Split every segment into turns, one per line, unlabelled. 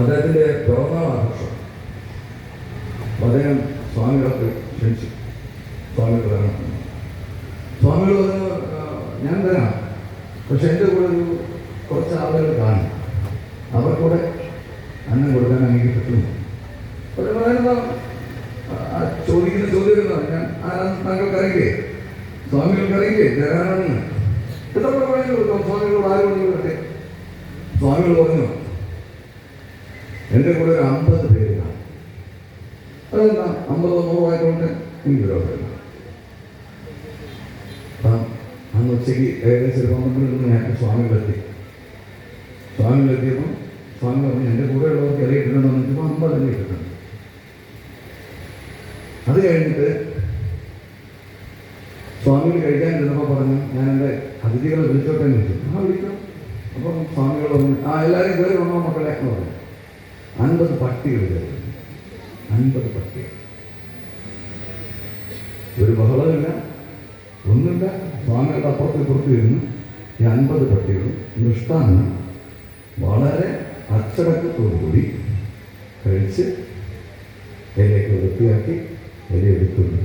അദ്ദേഹത്തിന്റെ പിറന്നാൾ ആഘോഷം. അദ്ദേഹം സ്വാമികളൊക്കെ ക്ഷണിച്ചു. സ്വാമികൾ സ്വാമികൾ ഞാൻ തരാം പക്ഷെ എന്റെ കൂടെ ഒരു കുറച്ച് ആളുകൾ കാണും. അവർക്കൂടെ അന്നം കൊടുക്കാൻ പറയുന്ന ചോദിക്കുന്ന ചോദ്യം ഞാൻ ആരാന്ന് താങ്കൾക്ക് അറിയില്ലേ സ്വാമികൾക്ക് അറിയില്ലേ ധാരാളമാണ് എത്ര കൊടുക്കാം സ്വാമികളോട് ആരോടെ സ്വാമികൾ പറഞ്ഞു എന്റെ കൂടെ ഒരു അമ്പത് പേര് അതെന്താ? അമ്പതോ നൂറോ ആയതുകൊണ്ട് എനിക്ക് രോഗമില്ല അന്ന് ഉച്ചയ്ക്ക് ഏകദേശം ഒരു പന്ത്രണ്ട് ഞാൻ സ്വാമികളെത്തി. സ്വാമികളെത്തിയപ്പോൾ സ്വാമി പറഞ്ഞു എന്റെ കൂടെ ഉള്ളവർക്ക് ഇറങ്ങിയിട്ടുണ്ടോ പറഞ്ഞപ്പോൾ അമ്പത് തന്നെ ഇട്ടിട്ടുണ്ട് അത് കഴിഞ്ഞിട്ട് സ്വാമികൾ കഴിക്കാൻ ഇരുന്നപ്പോൾ പറഞ്ഞു ഞാൻ എന്റെ അതിഥികളെ വിളിച്ചോട്ടെ എന്ന് ചോദിച്ചു. ആ വിളിക്കാം. അപ്പം സ്വാമികൾ പറഞ്ഞു ആ എല്ലാവരും കയറി വന്നോ മക്കളെ? എന്ന് പറഞ്ഞു. അൻപത് പട്ടികൾ അൻപത് പട്ടികൾ. ഒരു ബഹളമില്ല ഒന്നുമില്ല. സ്വാമികളുടെ അപ്പുറത്ത് ഇപ്പുറത്ത് ഇരുന്ന് ഈ അൻപത് പട്ടികളും മൃഷ്ടാന്ന് വളരെ അച്ചടക്കത്തോടുകൂടി കഴിച്ച് ഇലയൊക്കെ വൃത്തിയാക്കി ഇല എടുക്കുന്നു.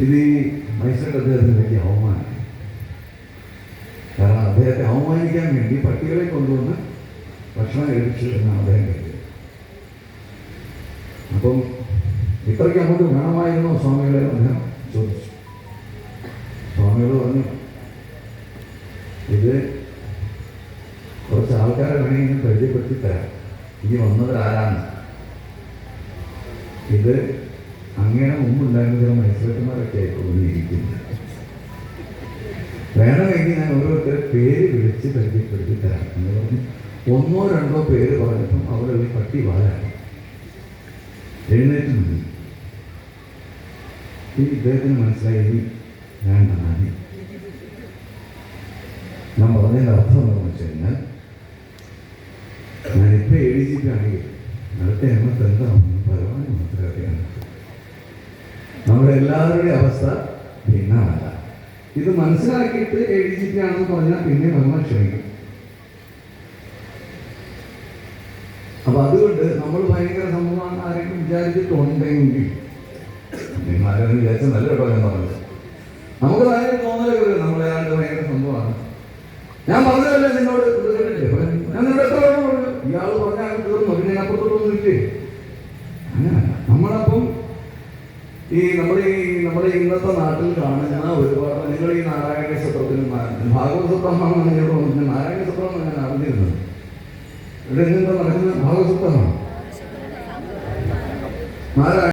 ഇത് ഈ മൈസൂർ അദ്ദേഹത്തിന് വലിയ അവമാനം. കാരണം അദ്ദേഹത്തെ അവമാനിക്കാൻ വേണ്ടി പട്ടികളെ കൊണ്ടുവന്ന് ഭക്ഷണം കഴിച്ചു എന്നാണ് അദ്ദേഹം കരുതിയത് അപ്പം ഇത്രയ്ക്ക് അങ്ങോട്ട് വേണമായിരുന്നോ സ്വാമികളെ അദ്ദേഹം ചോദിച്ചു. സ്വാമികൾ പറഞ്ഞു ഇത് കുറച്ച് ആൾക്കാരെ വേണമെങ്കിൽ പരിചയപ്പെടുത്തി തരാം ഇനി വന്നവരാരാണ് ഇത് അങ്ങനെ മുമ്പുണ്ടായിരുന്ന ചില മത്സരന്മാരൊക്കെ തോന്നിയിരിക്കുന്നത്. വേണമെങ്കിൽ ഞാൻ ഓരോരുത്തരെ പേര് വിളിച്ച് പരിചയപ്പെടുത്തി തരാം എന്ന് പറഞ്ഞ്. ഒന്നോ രണ്ടോ പേര് പറഞ്ഞപ്പം അവിടെ പട്ടി വാഴ എഴുന്നേറ്റ് നിന്നു. ഈ ഇദ്ദേഹത്തിന് മനസ്സിലായി വേണ്ട മതി ഞാൻ പറഞ്ഞതിന്റെ അർത്ഥം എന്താണെന്ന് വെച്ച് കഴിഞ്ഞാൽ ഞാനിപ്പോൾ എ ഡി ജി പി ആണെങ്കിൽ അടുത്ത എണ്ണത്ത് എന്താണെന്ന് ഭഗവാന് മാത്രമേ നമ്മുടെ എല്ലാവരുടെയും അവസ്ഥ ഭിന്നമല്ല. ഇത് മനസ്സിലാക്കിയിട്ട് എ ഡി ജി പി ആണെന്ന് പറഞ്ഞാൽ പിന്നെ നമ്മൾ ക്ഷമിക്കും. അപ്പൊ അതുകൊണ്ട് നമ്മൾ ഭയങ്കര സംഭവമാണ് ആരെങ്കിലും വിചാരിച്ചിട്ടുണ്ടെങ്കിൽ. നിങ്ങൾ വിചാരിച്ച വിചാരിച്ചാൽ നല്ല കേട്ടോ ഞാൻ പറഞ്ഞത്. നമുക്ക് ഭയങ്കര തോന്നലൊക്കെ വരും. നമ്മളെ ആളുടെ ഭയങ്കര സംഭവമാണ്. ഞാൻ പറഞ്ഞതല്ലേ നിന്നോട് ഞാൻ നിന്നോട് എത്ര തവണ പറഞ്ഞു? ഇയാൾ പറഞ്ഞാൽ തീർന്നു. പിന്നെ അപ്പുറത്തോട്ടൊന്നും ഇല്ലേ? അങ്ങനല്ല. നമ്മളപ്പം ഈ നമ്മുടെ ഈ നമ്മുടെ ഇന്നത്തെ നാട്ടിൽ കാണുന്ന ഒരുപാട് നിങ്ങൾ ഈ നാരായണ ക്ഷേത്രത്തിൽ ഭാഗവത സത്രമാണെന്ന് പറഞ്ഞു നാരായണ സത്രം ഇവിടെ എന്താ നടക്കുന്നത്? നാരായണ